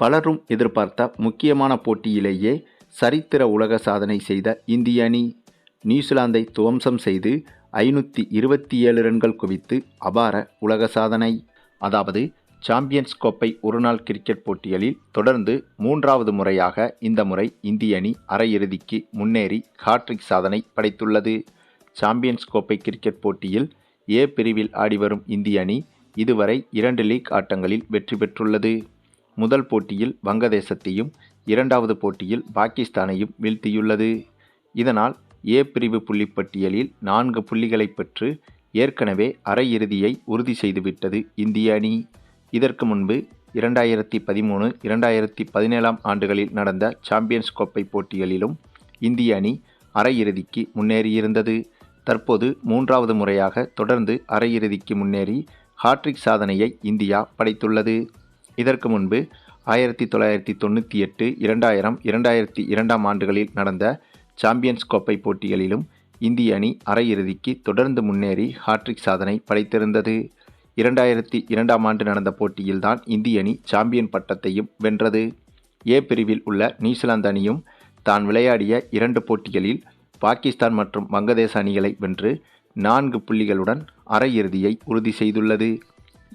பலரும் எதிர்பார்த்த முக்கியமான போட்டியிலேயே சரித்திர உலக சாதனை செய்த இந்திய அணி நியூசிலாந்தை துவம்சம் செய்து ஐநூற்றி இருபத்தி ஏழு ரன்கள் குவித்து அபார உலக சாதனை. அதாவது சாம்பியன்ஸ் கோப்பை ஒருநாள் கிரிக்கெட் போட்டிகளில் தொடர்ந்து மூன்றாவது முறையாக இந்த முறை இந்திய அணி அரையிறுதிக்கு முன்னேறி ஹாட்ரிக் சாதனை படைத்துள்ளது. சாம்பியன்ஸ் கோப்பை கிரிக்கெட் போட்டியில் ஏ பிரிவில் ஆடிவரும் இந்திய அணி இதுவரை இரண்டு லீக் ஆட்டங்களில் வெற்றி பெற்றுள்ளது. முதல் போட்டியில் வங்கதேசத்தையும் இரண்டாவது போட்டியில் பாகிஸ்தானையும் வீழ்த்தியுள்ளது. இதனால் ஏ பிரிவு புள்ளிப்பட்டியலில் நான்கு புள்ளிகளை பெற்று ஏற்கனவே அரையிறுதியை உறுதி செய்துவிட்டது இந்திய அணி. இதற்கு முன்பு இரண்டாயிரத்தி பதிமூணு இரண்டாயிரத்தி பதினேழாம் ஆண்டுகளில் நடந்த சாம்பியன்ஸ் கோப்பை போட்டிகளிலும் இந்திய அணி அரையிறுதிக்கு முன்னேறியிருந்தது. தற்போது மூன்றாவது முறையாக தொடர்ந்து அரையிறுதிக்கு முன்னேறி ஹாட்ரிக் சாதனையை இந்தியா படைத்துள்ளது. இதற்கு முன்பு ஆயிரத்தி தொள்ளாயிரத்தி தொண்ணூற்றி எட்டு இரண்டாயிரம் இரண்டாயிரத்தி இரண்டாம் ஆண்டுகளில் நடந்த சாம்பியன்ஸ் கோப்பை போட்டிகளிலும் இந்திய அணி அரையிறுதிக்கு தொடர்ந்து முன்னேறி ஹாட்ரிக் சாதனை படைத்திருந்தது. இரண்டாயிரத்தி இரண்டாம் ஆண்டு நடந்த போட்டியில்தான் இந்திய அணி சாம்பியன் பட்டத்தையும் வென்றது. ஏ பிரிவில் உள்ள நியூசிலாந்து அணியும் தான் விளையாடிய இரண்டு போட்டிகளில் பாகிஸ்தான் மற்றும் வங்கதேச அணிகளை வென்று நான்கு புள்ளிகளுடன் அரையிறுதியை உறுதி செய்துள்ளது.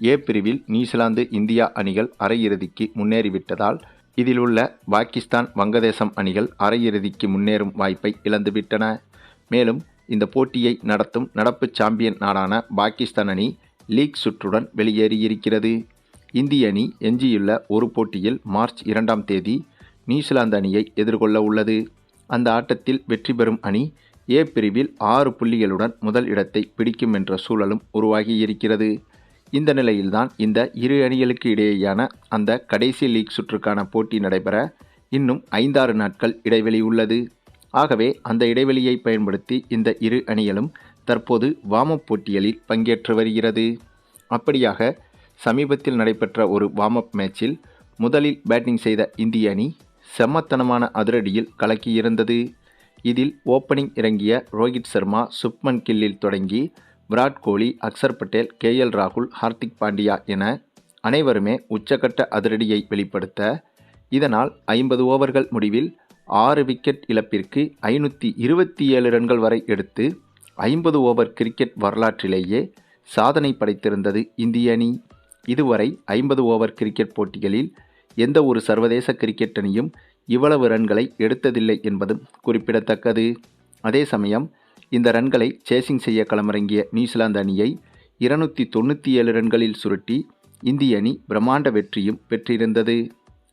ஏ பிரிவில் நியூசிலாந்து இந்தியா அணிகள் அரையிறுதிக்கு முன்னேறிவிட்டதால் இதில் உள்ள பாகிஸ்தான் வங்கதேசம் அணிகள் அரையிறுதிக்கு முன்னேறும் வாய்ப்பை இழந்துவிட்டன. மேலும் இந்த போட்டியை நடத்தும் நடப்பு சாம்பியன் நாடான பாகிஸ்தான் அணி லீக் சுற்றுடன் வெளியேறியிருக்கிறது. இந்திய அணி எஞ்சியுள்ள ஒரு போட்டியில் மார்ச் இரண்டாம் தேதி நியூசிலாந்து அணியை எதிர்கொள்ள உள்ளது. அந்த ஆட்டத்தில் வெற்றி பெறும் அணி ஏ பிரிவில் ஆறு புள்ளிகளுடன் முதல் இடத்தை பிடிக்கும் என்ற சூழலும் உருவாகியிருக்கிறது. இந்த நிலையில்தான் இந்த இரு அணிகளுக்கு இடையேயான அந்த கடைசி லீக் சுற்றுக்கான போட்டி நடைபெற இன்னும் ஐந்தாறு நாட்கள் இடைவெளி உள்ளது. ஆகவே அந்த இடைவெளியை பயன்படுத்தி இந்த இரு அணிகளும் தற்போது வாமப் போட்டிகளில் பங்கேற்று வருகிறது. அப்படியாக சமீபத்தில் நடைபெற்ற ஒரு வார்ம் அப் மேட்சில் முதலில் பேட்டிங் செய்த இந்திய அணி செம்மத்தனமான அதிரடியில் கலக்கியிருந்தது. இதில் ஓப்பனிங் இறங்கிய ரோஹித் சர்மா சுப்மன் கில்லில் தொடங்கி விராட் கோலி அக்சர் பட்டேல் கே எல் ராகுல் ஹார்திக் பாண்டியா என அனைவருமே உச்சக்கட்ட அதிரடியை வெளிப்படுத்த இதனால் ஐம்பது ஓவர்கள் முடிவில் ஆறு விக்கெட் இழப்பிற்கு ஐநூற்றி இருபத்தி ஏழு ரன்கள் வரை எடுத்து ஐம்பது ஓவர் கிரிக்கெட் வரலாற்றிலேயே சாதனை படைத்திருந்தது இந்திய அணி. இதுவரை ஐம்பது ஓவர் கிரிக்கெட் போட்டிகளில் எந்த ஒரு சர்வதேச கிரிக்கெட் அணியும் இவ்வளவு ரன்களை எடுத்ததில்லை என்பதும் குறிப்பிடத்தக்கது. அதே சமயம் இந்த ரன்களை சேசிங் செய்ய களமிறங்கிய நியூசிலாந்து அணியை இருநூற்றி தொண்ணூற்றி ஏழு ரன்களில் சுருட்டி இந்திய அணி பிரம்மாண்ட வெற்றியும் பெற்றிருந்தது.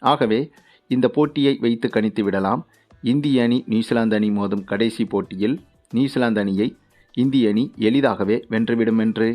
ஆகவே இந்த போட்டியை வைத்து கணித்து விடலாம். இந்திய அணி நியூசிலாந்து அணி மோதும் கடைசி போட்டியில் நியூசிலாந்து அணியை இந்திய அணி எளிதாகவே வென்றுவிடும் என்று.